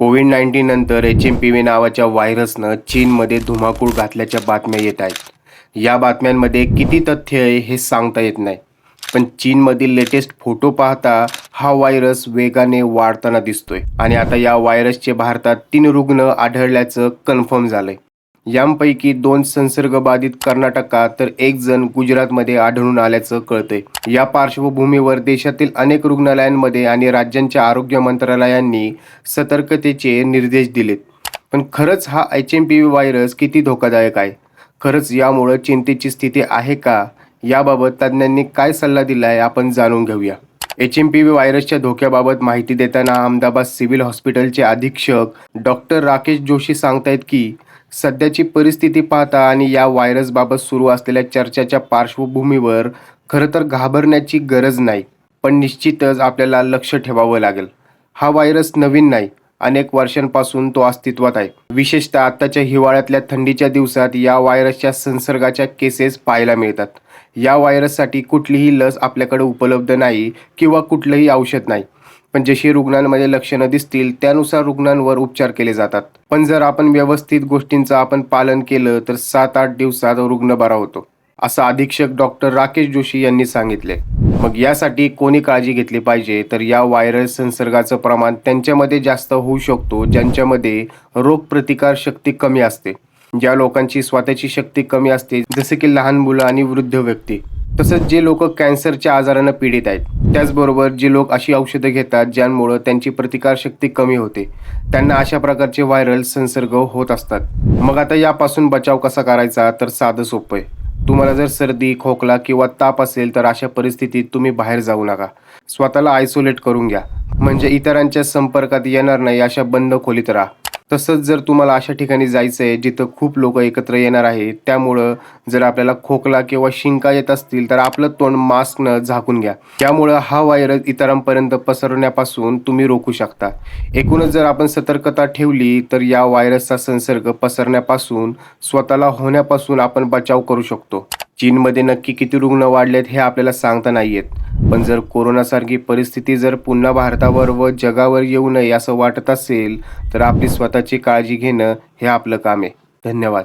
Covid nineteen नंतर H M P V नावाच्या व्हायरसनं चीनमध्ये धुमाकूळ घातल्याच्या बातम्या येत आहेत. या बातम्यांमध्ये किती तथ्य आहे हे सांगता येत नाही. पण चीनमधील लेटेस्ट फोटो पाहता हा व्हायरस वेगाने वाढताना दिसतोय. आणि आता या व्हायरसचे भारतात तीन रुग्ण आढळल्याचं कन्फर्म झालंय. यांपैकी दोन संसर्गबाधित कर्नाटकात तर एक जण गुजरातमध्ये आढळून आल्याचं कळतंय. या पार्श्वभूमीवर देशातील अनेक रुग्णालयांमध्ये आणि राज्यांच्या आरोग्य मंत्रालयांनी सतर्कतेचे निर्देश दिलेत. पण खरंच हा H M P V virus किती धोकादायक आहे? खरंच यामुळं चिंतेची स्थिती आहे का? याबाबत तज्ज्ञांनी काय सल्ला दिला आहे आपण जाणून घेऊया. एच एम पी व्ही व्हायरसच्या धोक्याबाबत माहिती देताना अहमदाबाद सिव्हिल हॉस्पिटलचे अधीक्षक डॉक्टर राकेश जोशी सांगतायत की सध्याची परिस्थिती पाहता आणि या व्हायरसबाबत सुरू असलेल्या चर्चेच्या पार्श्वभूमीवर खरं तर घाबरण्याची गरज नाही पण निश्चितच आपल्याला लक्ष ठेवावं लागेल. हा व्हायरस नवीन नाही अनेक वर्षांपासून तो अस्तित्वात आहे. विशेषतः आत्ताच्या हिवाळ्यातल्या थंडीच्या दिवसात या व्हायरसच्या संसर्गाच्या केसेस पाहायला मिळतात. या व्हायरससाठी कुठलीही लस आपल्याकडे उपलब्ध नाही किंवा कुठलंही औषध नाही. पण जशी रुग्णांमध्ये लक्षणं दिसतील त्यानुसार रुग्णांवर उपचार केले जातात. पण जर आपण व्यवस्थित गोष्टींचं आपण पालन केलं तर सात आठ दिवसात रुग्ण बरा होतो असं अधीक्षक डॉक्टर राकेश जोशी यांनी सांगितले. मग यासाठी कोणी काळजी घेतली पाहिजे? तर या व्हायरल संसर्गाचं प्रमाण त्यांच्यामध्ये जास्त होऊ शकतो ज्यांच्यामध्ये रोगप्रतिकार शक्ती कमी असते. ज्या लोकांची स्वतःची शक्ती कमी असते जसे की लहान मुलं आणि वृद्ध व्यक्ती. तसंच जे लोक कॅन्सरच्या आजारानं पीडित आहेत त्याचबरोबर जे लोक अशी औषधं घेतात ज्यांमुळं त्यांची प्रतिकारशक्ती कमी होते त्यांना अशा प्रकारचे व्हायरल संसर्ग होत असतात. मग आता यापासून बचाव कसा करायचा तर साधं सोपं आहे. तुम्हाला जर सर्दी खोकला किंवा ताप असेल तर अशा परिस्थितीत तुम्ही बाहेर जाऊ नका. स्वतःला आयसोलेट करून घ्या. म्हणजे इतरांच्या संपर्कात येणार नाही अशा बंद खोलीत राहा. तसंच जर तुम्हाला अशा ठिकाणी जायचं आहे जिथं खूप लोक एकत्र येणार आहेत त्यामुळं जर आपल्याला खोकला किंवा शिंका येत असतील तर आपलं तोंड मास्कनं झाकून घ्या. त्यामुळं हा व्हायरस इतरांपर्यंत पसरण्यापासून तुम्ही रोखू शकता. एकूणच जर आपण सतर्कता ठेवली तर या व्हायरसचा संसर्ग पसरण्यापासून स्वतःला होण्यापासून आपण बचाव करू शकतो. चीनमध्ये नक्की किती रुग्ण वाढलेत हे आपल्याला सांगता नाही येत. पण जर कोरोनासारखी परिस्थिती जर पुन्हा भारतावर व जगावर येऊ नये असं वाटत असेल तर आपली स्वतःची काळजी घेणं हे आपलं काम आहे. धन्यवाद.